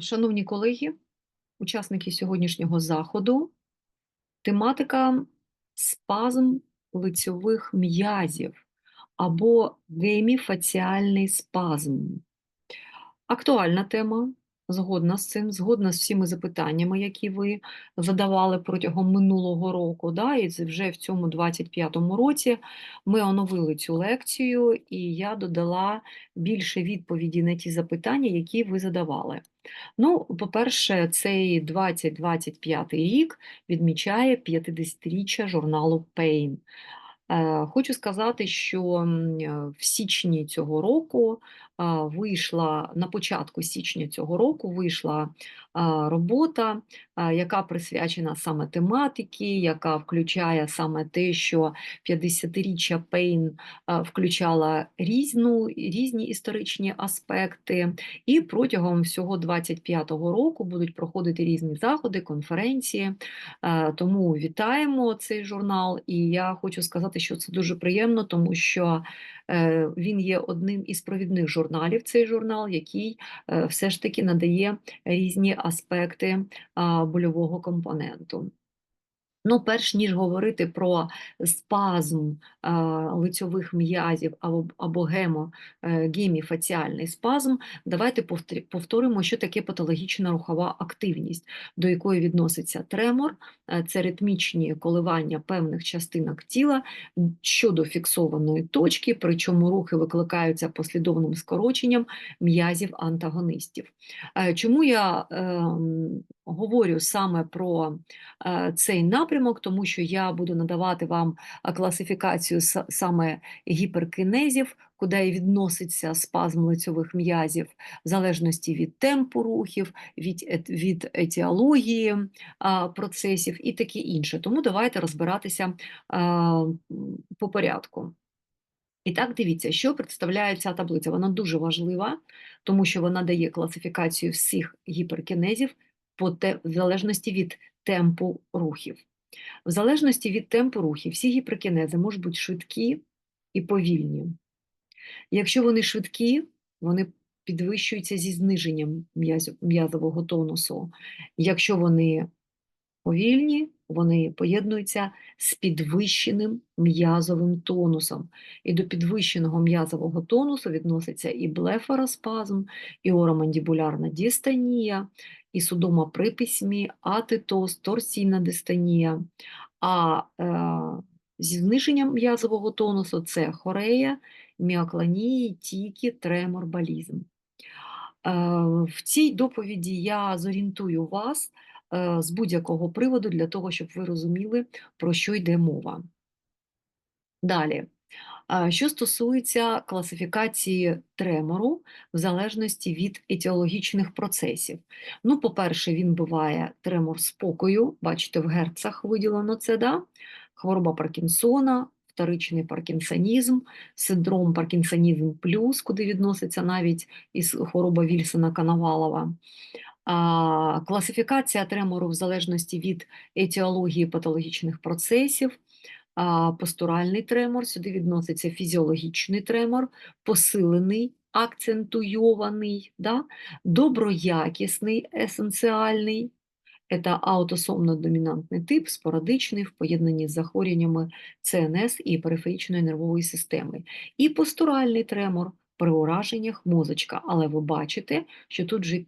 Шановні колеги, учасники сьогоднішнього заходу, тематика спазм лицьових м'язів або геміфаціальний спазм. Актуальна тема, згодна з цим, згодна з всіма запитаннями, які ви задавали протягом минулого року. Да, І вже в цьому 25-му році ми оновили цю лекцію, і я додала більше відповіді на ті запитання, які ви задавали. Ну, по-перше, цей 2025 рік відмічає 50-річчя журналу Pain. Е, Хочу сказати, що в січні цього року вийшла на початку січня цього року вийшла робота, яка присвячена саме тематики, яка включає саме те, що 50-річчя Пейн включала різну, різні історичні аспекти, і протягом всього 25-го року будуть проходити різні заходи, конференції. Тому вітаємо цей журнал, і я хочу сказати, що це дуже приємно, тому що він є одним із провідних журналів, цей журнал, який е, все ж таки надає різні аспекти больового компоненту. Ну, перш ніж говорити про спазм е, лицьових м'язів або, або гемо, е, геміфаціальний спазм, давайте повторимо, що таке патологічна рухова активність, до якої відноситься тремор, е, це ритмічні коливання певних частинок тіла щодо фіксованої точки, причому рухи викликаються послідовним скороченням м'язів антагоністів. Е, Чому я ем, говорю саме про е, цей напрямок, тому що я буду надавати вам класифікацію саме гіперкінезів, куди відноситься спазм лицьових м'язів, в залежності від темпу рухів, від, від етіології а, процесів і таке інше. Тому давайте розбиратися а, по порядку. І так, дивіться, що представляє ця таблиця. Вона дуже важлива, тому що вона дає класифікацію всіх гіперкінезів по те, в залежності від темпу рухів. В залежності від темпу рухів всі гіперкінези можуть бути швидкі і повільні. Якщо вони швидкі, вони підвищуються зі зниженням м'язового тонусу. Якщо вони повільні, вони поєднуються з підвищеним м'язовим тонусом. І до підвищеного м'язового тонусу відноситься і блефароспазм, і оромандібулярна дістонія, і судома приписьмі, атитоз, торсійна дистонія. А е, зі зниженням м'язового тонусу це хорея, міоклонії, тіки, тремор, балізм. Е, В цій доповіді я зорієнтую вас е, з будь-якого приводу для того, щоб ви розуміли, про що йде мова. Далі. Що стосується класифікації тремору в залежності від етіологічних процесів. Ну, по-перше, він буває тремор спокою, бачите, в герцах виділено це, да? хвороба Паркінсона, вторичний паркінсонізм, синдром Паркінсонізм плюс, куди відноситься навіть із хвороба Вільсона Коновалова. А, Класифікація тремору в залежності від етіології патологічних процесів, постуральний тремор, сюди відноситься фізіологічний тремор, посилений, акцентуйований, да? доброякісний, есенціальний. Це аутосомно-домінантний тип, спорадичний в поєднанні з захворюваннями ЦНС і периферичної нервової системи. І постуральний тремор при ураженнях мозочка. Але ви бачите, що тут вже е,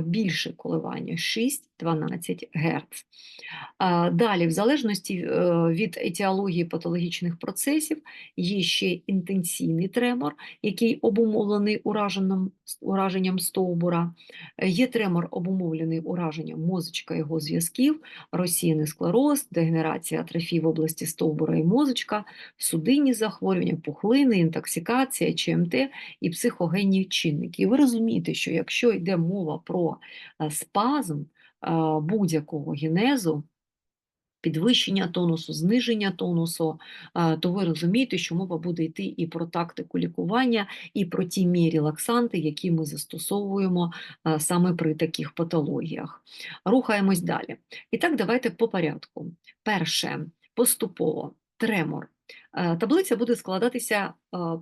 більше коливання 6-12 Гц. Далі, в залежності е, від етіології патологічних процесів, є ще інтенсійний тремор, який обумовлений ураженням, ураженням стовбура, Е, є тремор, обумовлений ураженням мозочка його зв'язків, розсіяний склероз, дегенерація атрофії в області стовбура і мозочка, судинні захворювання, пухлини, інтоксикація, ЧМТ і психогенні чинники. І ви розумієте, що якщо йде мова про е, спазм е, будь-якого генезу, підвищення тонусу, зниження тонусу, е, то ви розумієте, що мова буде йти і про тактику лікування, і про ті мірі лаксанти, які ми застосовуємо саме при таких патологіях. Рухаємось далі. І так, давайте по порядку. Перше, поступово, тремор. Е, Таблиця буде складатися е,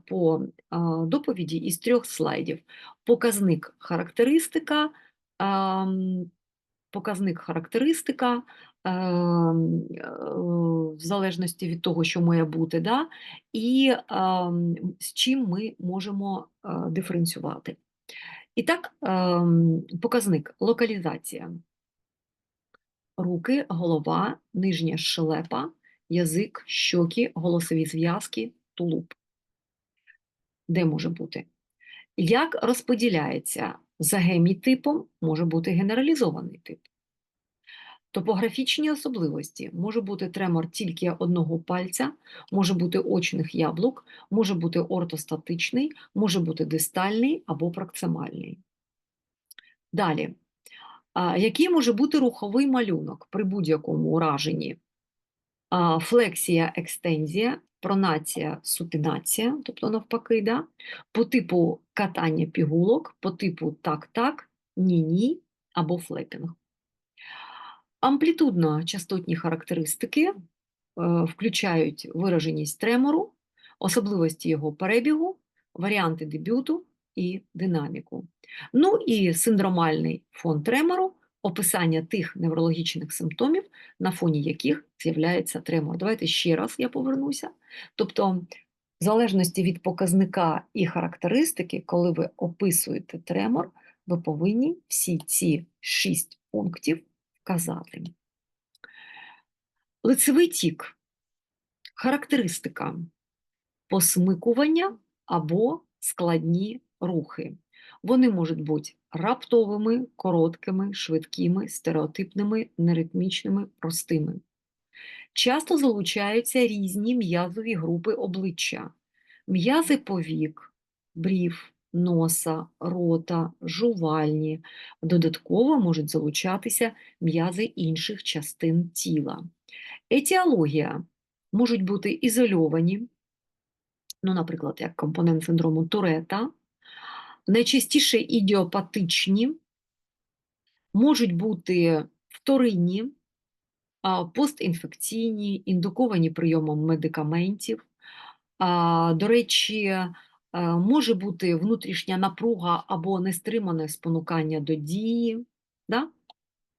по е, доповіді із трьох слайдів. Показник характеристика, ем, показник характеристика, ем, в залежності від того, що має бути, да? і ем, з чим ми можемо диференціювати. І так, показник локалізація. Руки, голова, нижня щелепа, язик, щоки, голосові зв'язки, тулуб. Де може бути? Як розподіляється за гемітипом, може бути генералізований тип. Топографічні особливості може бути тремор тільки одного пальця, може бути очних яблук, може бути ортостатичний, може бути дистальний або проксимальний. Далі, який може бути руховий малюнок при будь-якому ураженні? Флексія, екстензія, пронація, супінація, тобто навпаки, да? по типу катання пігулок, по типу так-так, ні-ні або флепінг. Амплітудно-частотні характеристики е, включають вираженість тремору, особливості його перебігу, варіанти дебюту і динаміку. Ну і синдромальний фон тремору, описання тих неврологічних симптомів, на фоні яких з'являється тремор. Давайте ще раз я повернуся. Тобто, в залежності від показника і характеристики, коли ви описуєте тремор, ви повинні всі ці шість пунктів вказати. Лицевий тік. Характеристика посмикування або складні рухи. Вони можуть бути раптовими, короткими, швидкими, стереотипними, неритмічними, простими. Часто залучаються різні м'язові групи обличчя, м'язи повік, брів, носа, рота, жувальні. Додатково можуть залучатися м'язи інших частин тіла. Етіологія можуть бути ізольовані, ну, наприклад, як компонент синдрому Турета, найчастіше ідіопатичні, можуть бути вторинні, постінфекційні, індуковані прийомом медикаментів. До речі, може бути внутрішня напруга або нестримане спонукання до дії. Да?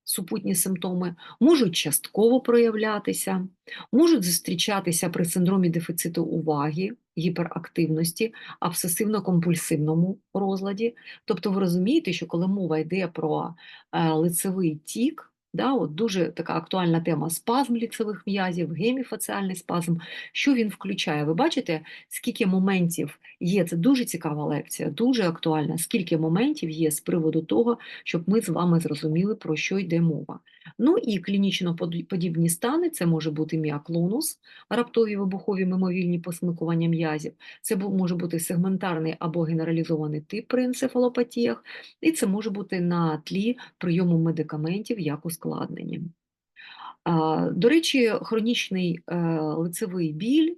Супутні симптоми, можуть частково проявлятися, можуть зустрічатися при синдромі дефіциту уваги, гіперактивності, обсесивно-компульсивному розладі. Тобто ви розумієте, що коли мова йде про е, лицевий тік, Да, от Дуже така актуальна тема спазм ліцевих м'язів, геміфаціальний спазм. Що він включає? Ви бачите, скільки моментів є, це дуже цікава лекція, дуже актуальна, скільки моментів є з приводу того, щоб ми з вами зрозуміли, про що йде мова. Ну і клінічно подібні стани це може бути міоклонус, раптові вибухові мимовільні посмикування м'язів, це може бути сегментарний або генералізований тип при енцефалопатіях, і це може бути на тлі прийому медикаментів як ускладнення. До речі, хронічний е, лицевий біль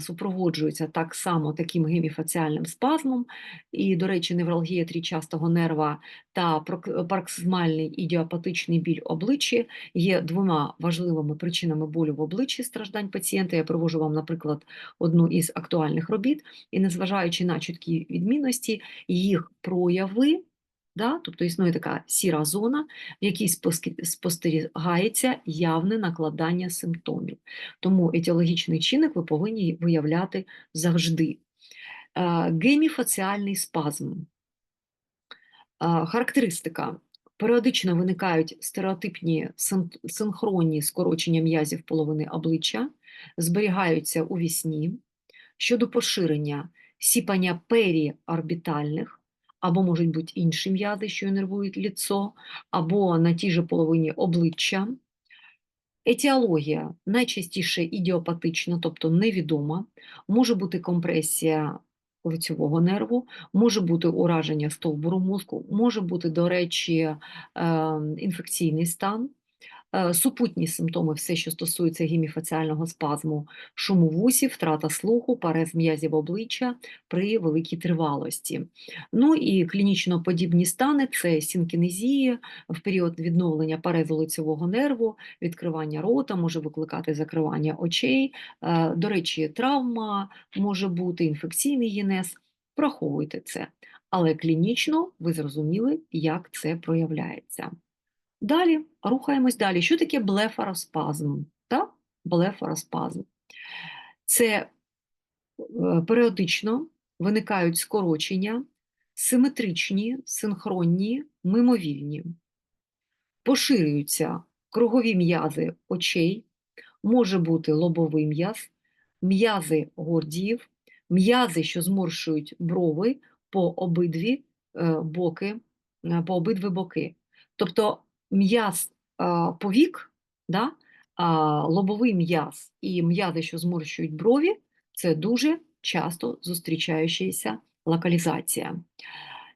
супроводжується так само таким геміфаціальним спазмом, і, до речі, невралгія трічастого нерва та пароксизмальний ідіопатичний біль обличчя є двома важливими причинами болю в обличчі страждань пацієнта. Я привожу вам, наприклад, одну із актуальних робіт, і незважаючи на чіткі відмінності, їх прояви. Да? Тобто існує така сіра зона, в якій спостерігається явне накладання симптомів. Тому етіологічний чинник ви повинні виявляти завжди. Геміфаціальний спазм. Характеристика. Періодично виникають стереотипні синхронні скорочення м'язів половини обличчя, зберігаються у вісні. Щодо поширення сіпання періорбітальних, або можуть бути інші м'язи, що інервують ліцо, або на тій же половині обличчя. Етіологія найчастіше ідіопатична, тобто невідома, може бути компресія лицьового нерву, може бути ураження стовбуру мозку, може бути, до речі, ем, інфекційний стан. Е, супутні симптоми, все, що стосується гіміфаціального спазму, шуму вусів, втрата слуху, парез м'язів обличчя при великій тривалості. Ну і клінічно подібні стани це сінкінезія в період відновлення парезу лицевого нерву, відкривання рота, може викликати закривання очей. Е, до речі, травма може бути, інфекційний генез. Враховуйте це. Але клінічно ви зрозуміли, як це проявляється. Далі рухаємось далі. Що таке блефароспазм? Так? Блефароспазм. Це е, періодично виникають скорочення, симетричні, синхронні, мимовільні. Поширюються кругові м'язи очей, може бути лобовий м'яз, м'язи гордіїв, м'язи, що зморшують брови по обидві е, боки, е, по обидві боки. Тобто м'яз повік, да, лобовий м'яз і м'язи, що зморщують брові, це дуже часто зустрічаючася локалізація.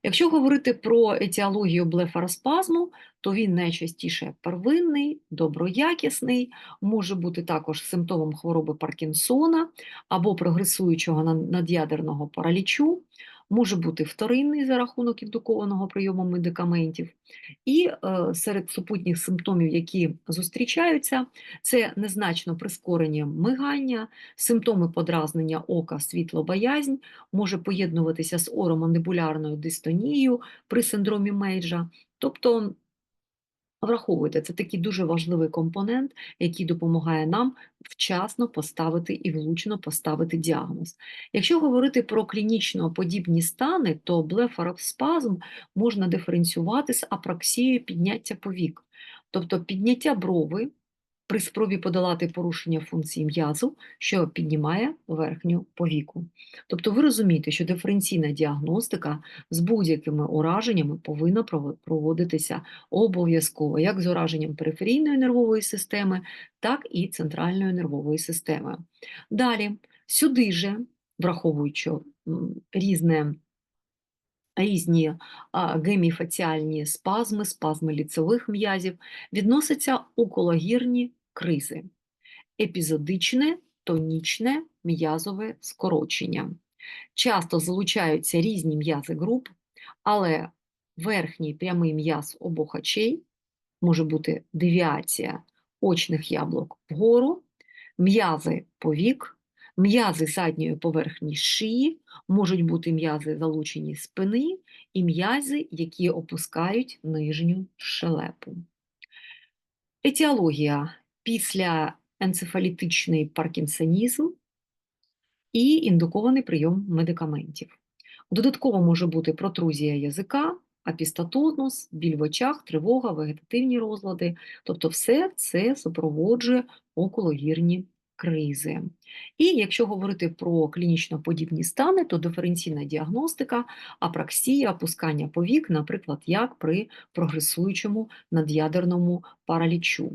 Якщо говорити про етіологію блефароспазму, то він найчастіше первинний, доброякісний, може бути також симптомом хвороби Паркінсона або прогресуючого над'ядерного паралічу, може бути вторинний за рахунок індукованого прийому медикаментів. І е, серед супутніх симптомів, які зустрічаються, це незначно прискорення мигання, симптоми подразнення ока, світлобоязнь, може поєднуватися з оромандибулярною дистонією при синдромі Мейджа. Тобто Враховуйте, це такий дуже важливий компонент, який допомагає нам вчасно поставити і влучно поставити діагноз. Якщо говорити про клінічно подібні стани, то блефаропспазм можна диференціювати з апраксією підняття повік, тобто підняття брови при спробі подолати порушення функції м'язу, що піднімає верхню повіку. Тобто ви розумієте, що диференційна діагностика з будь-якими ураженнями повинна проводитися обов'язково, як з ураженням периферійної нервової системи, так і центральної нервової системи. Далі, сюди же, враховуючи різне різні геміфаціальні спазми, спазми ліцевих м'язів, відносяться окологірні кризи, епізодичне тонічне м'язове скорочення. Часто залучаються різні м'язи груп, але верхній прямий м'яз обох очей може бути девіація очних яблук вгору, м'язи повік, м'язи задньої поверхні шиї, можуть бути м'язи залучені спини і м'язи, які опускають нижню щелепу. Етіологія після енцефалітичний паркінсонізм і індукований прийом медикаментів. Додатково може бути протрузія язика, апістатонус, біль в очах, тривога, вегетативні розлади, тобто все це супроводжує окологірні кризи. І якщо говорити про клінічно подібні стани, то диференційна діагностика, апраксія, опускання повік, наприклад, як при прогресуючому над'ядерному паралічу.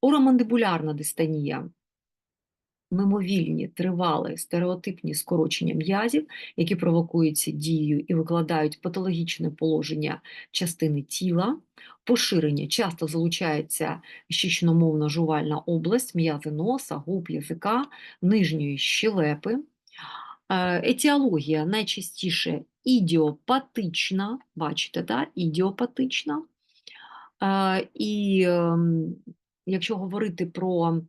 Оромандибулярна дистонія мимовільні, тривалі, стереотипні скорочення м'язів, які провокуються дією і викладають патологічне положення частини тіла, поширення часто залучається щічномовна жувальна область, м'язи носа, губ, язика, нижньої щелепи. Е, етіологія найчастіше ідіопатична, бачите, да? ідіопатична. Е, і ем, якщо говорити про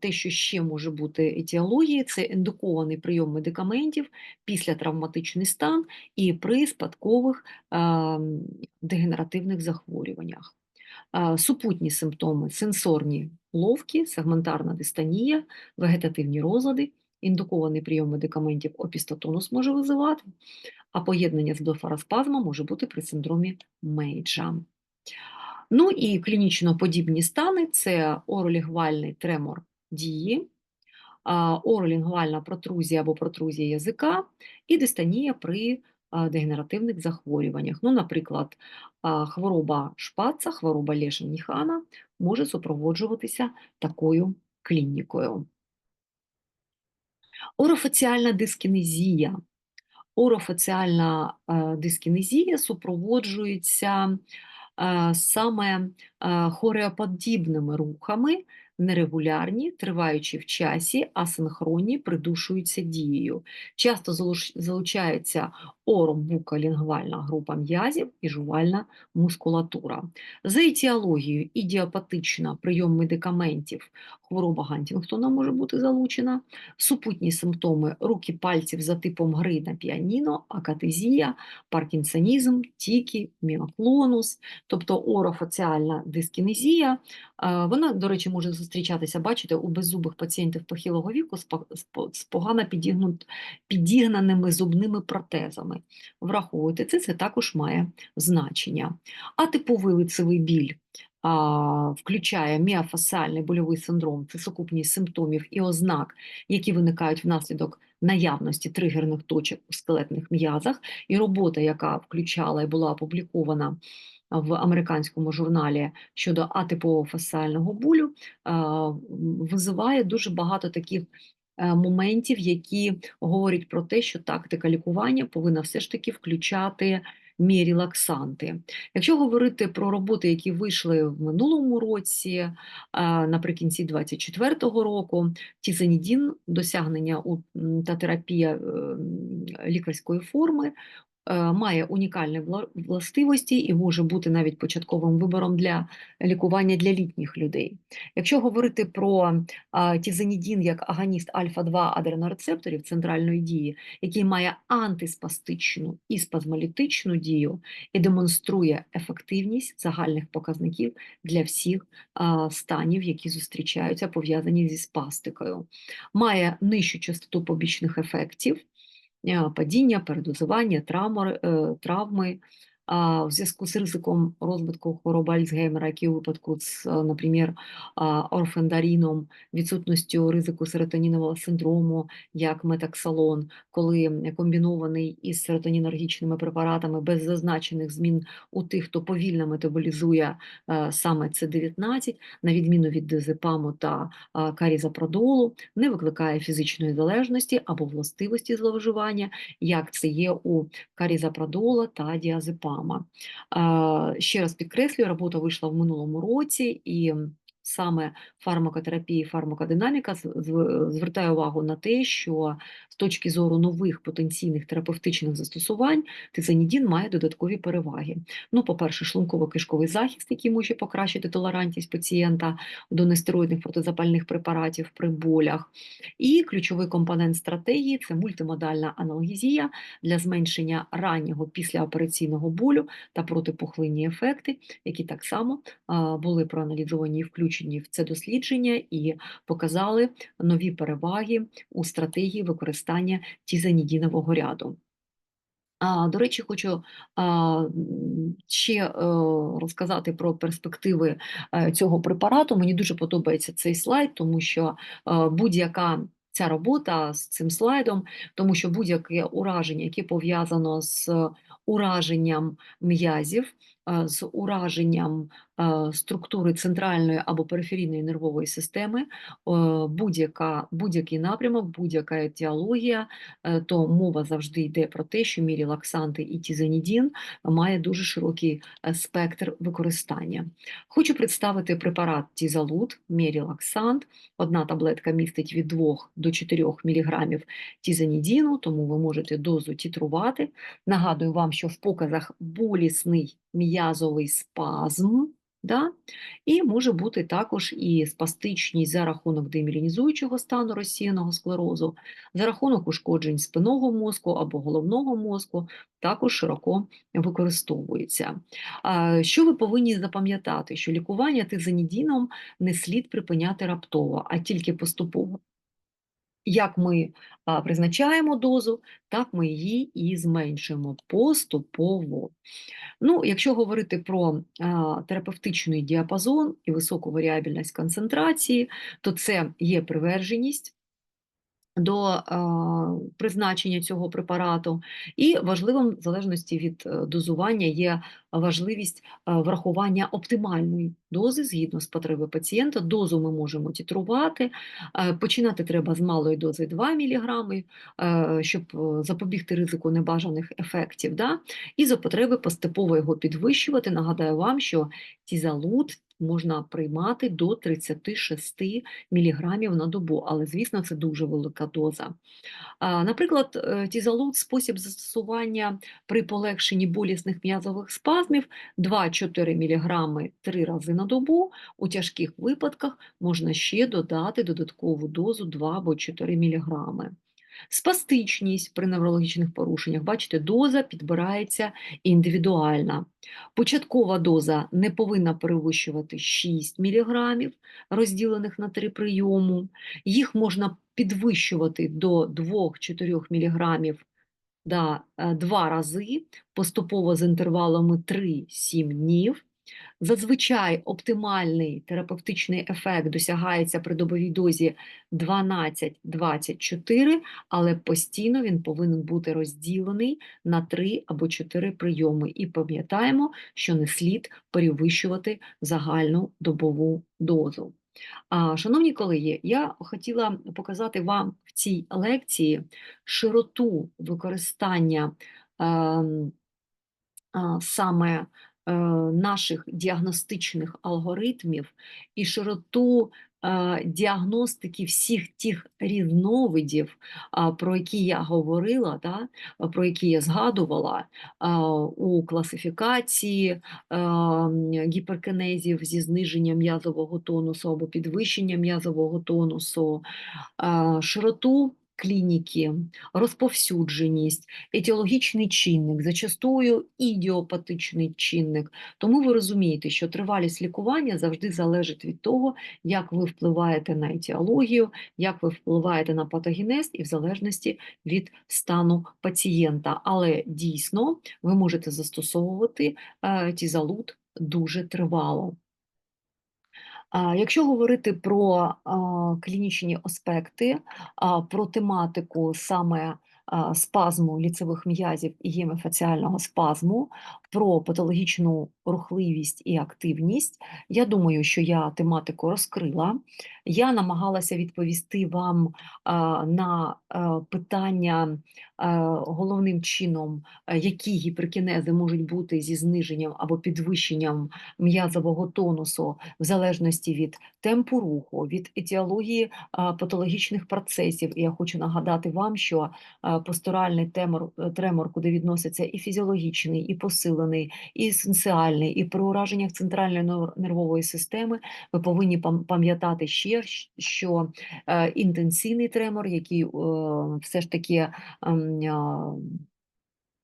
те, що ще може бути етіологією, це індукований прийом медикаментів після травматичний стан і при спадкових дегенеративних захворюваннях. Супутні симптоми сенсорні ловкі, сегментарна дистонія, вегетативні розлади, індукований прийом медикаментів опістотонус може визивати, а поєднання з блефараспазмом може бути при синдромі Мейджа. Ну і клінічно подібні стани це оролінгвальний тремор дії, оролінгвальна протрузія або протрузія язика і дистонія при дегенеративних захворюваннях. Ну, Наприклад, хвороба шпаца, хвороба Лешеніхана може супроводжуватися такою клінікою. Орофаціальна дискінезія. Орофаціальна дискінезія супроводжується саме хореоподібними рухами нерегулярні, триваючі в часі, асинхронні, придушуються дією. Часто залуч- залучається оробуколінгвальна група м'язів і жувальна мускулатура. За етіологією ідіопатична прийом медикаментів, хвороба Гантінгтона може бути залучена, супутні симптоми руки пальців за типом гри на піаніно, акатезія, паркінсонізм, тіки, міоклонус, тобто орофоціальна дискінезія. Е, Вона, до речі, може зустрічатися, бачите, у беззубих пацієнтів похилого віку з по- з по- з погано підігнаними зубними протезами. Враховуйте це, це також має значення. Атиповий лицевий біль а, включає міофасціальний больовий синдром, це сукупність симптомів і ознак, які виникають внаслідок наявності тригерних точок у скелетних м'язах, і робота, яка включала і була опублікована в американському журналі щодо атипового фасціального болю, визиває дуже багато таких е, моментів, які говорять про те, що тактика лікування повинна все ж таки включати мірілаксанти. Якщо говорити про роботи, які вийшли в минулому році, е, наприкінці 2024 року, тізанідін, досягнення та терапія е, лікарської форми, е, має унікальні вла- властивості і може бути навіть початковим вибором для лікування для літніх людей. Якщо говорити про тізанідін як аганіст альфа-2 адренорецепторів центральної дії, який має антиспастичну і спазмолітичну дію і демонструє ефективність загальних показників для всіх станів, які зустрічаються, пов'язані зі спастикою, має нижчу частоту побічних ефектів, е, падіння, передозування, е, травми. В зв'язку з ризиком розвитку хвороби Альцгеймера, які у випадку з, е, наприклад, орфендаріном, відсутністю ризику серотонінового синдрому, як метаксалон, коли комбінований із серотонінергічними препаратами без зазначених змін у тих, хто повільно метаболізує е, саме С19, на відміну від дизепаму та карізапродолу, не викликає фізичної залежності або властивості зловживання, як це є у карізапродола та діазепама. А, Ще раз підкреслюю, робота вийшла в минулому році, і саме фармакотерапія і фармакодинаміка звертає увагу на те, що з точки зору нових потенційних терапевтичних застосувань тизанідін має додаткові переваги. Ну, по-перше, шлунково-кишковий захист, який може покращити толерантність пацієнта до нестероїдних протизапальних препаратів при болях. І ключовий компонент стратегії це мультимодальна аналгезія для зменшення раннього післяопераційного болю та протипухлинні ефекти, які так само були проаналізовані і включені в це дослідження і показали нові переваги у стратегії використання тізанідінового ряду. А, до речі, хочу а, ще е, розказати про перспективи е, цього препарату. Мені дуже подобається цей слайд, тому що е, будь-яка ця робота з цим слайдом, тому що будь-яке ураження, яке пов'язано з ураженням м'язів, з ураженням структури центральної або периферійної нервової системи, е, будь-яка, будь-який напрямок, будь-яка етіологія, е, то мова завжди йде про те, що мірілаксанти і тізанідін має дуже широкий е, спектр використання. Хочу представити препарат Тізалут, мірілаксант. Одна таблетка містить від 2 до 4 мг тізанідіну, тому ви можете дозу тітрувати. Нагадую вам, що в показах болісний м'язовий спазм, да? і може бути також і спастичність за рахунок демілінізуючого стану розсіяного склерозу, за рахунок ушкоджень спинного мозку або головного мозку, також широко використовується. Що ви повинні запам'ятати? Що лікування тизанідіном не слід припиняти раптово, а тільки поступово. Як ми призначаємо дозу, так ми її і зменшуємо поступово. Ну, якщо говорити про терапевтичний діапазон і високу варіабельність концентрації, то це є приверженість до а, призначення цього препарату, і важливим, в залежності від е, дозування, є важливість е, врахування оптимальної дози згідно з потреби пацієнта. Дозу ми можемо тітрувати. Е, Починати треба з малої дози 2 мг, щоб е, запобігти ризику небажаних ефектів. Да? І за потреби поступово його підвищувати. Нагадаю вам, що тізалут можна приймати до 36 міліграмів на добу, але, звісно, це дуже велика доза. Наприклад, е, тізалут – спосіб застосування при полегшенні болісних м'язових спазмів 2-4 мг 3 рази на добу. У тяжких випадках можна ще додати додаткову дозу 2 або 4 мг. Спастичність при неврологічних порушеннях. Бачите, доза підбирається індивідуальна. Початкова доза не повинна перевищувати 6 мг, розділених на 3 прийому. Їх можна підвищувати до 2-4 мг да, е, два рази, поступово з інтервалами 3-7 днів. Зазвичай оптимальний терапевтичний ефект досягається при добовій дозі 12-24, але постійно він повинен бути розділений на 3 або 4 прийоми. І пам'ятаємо, що не слід перевищувати загальну добову дозу. Шановні колеги, я хотіла показати вам в цій лекції широту використання ем, саме наших діагностичних алгоритмів і широту е, діагностики всіх тих різновидів, про які я говорила, да, про які я згадувала у класифікації е, гіперкинезів зі зниженням м'язового тонусу або підвищенням м'язового тонусу, широту клініки, розповсюдженість, етіологічний чинник, зачастую ідіопатичний чинник. Тому ви розумієте, що тривалість лікування завжди залежить від того, як ви впливаєте на етіологію, як ви впливаєте на патогенез і в залежності від стану пацієнта. Але дійсно ви можете застосовувати е, тізалут дуже тривало. Якщо говорити про клінічні аспекти, про тематику саме спазму ліцевих м'язів і гемофаціального спазму, про патологічну рухливість і активність, я думаю, що я тематику розкрила. Я намагалася відповісти вам на питання головним чином, які гіперкінези можуть бути зі зниженням або підвищенням м'язового тонусу в залежності від темпу руху, від етіології патологічних процесів. І я хочу нагадати вам, що постуральний темор, тремор, куди відноситься і фізіологічний, і посилений, і сенсіальний, і при ураженнях центральної нервової системи, ви повинні пам'ятати ще, що е, інтенсивний тремор, який е, все ж таки ем,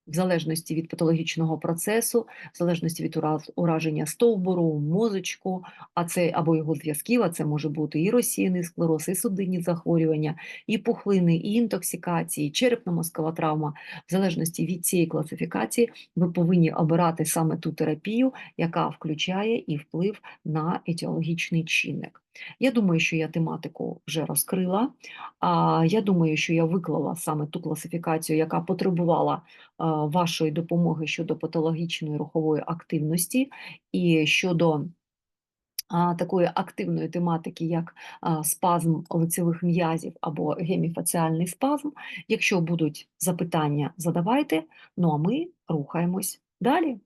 в залежності від патологічного процесу, в залежності від ураження стовбуру, мозочку, а це або його зв'язків, а це може бути і розсіяний склероз, і судинні захворювання, і пухлини, і інтоксикації, і черепно-мозкова травма. В залежності від цієї класифікації ви повинні обирати саме ту терапію, яка включає і вплив на етіологічний чинник. Я думаю, що я тематику вже розкрила. Я думаю, що я виклала саме ту класифікацію, яка потребувала вашої допомоги щодо патологічної рухової активності і щодо такої активної тематики, як спазм лицевих м'язів або геміфаціальний спазм. Якщо будуть запитання, задавайте. Ну а ми рухаємось далі.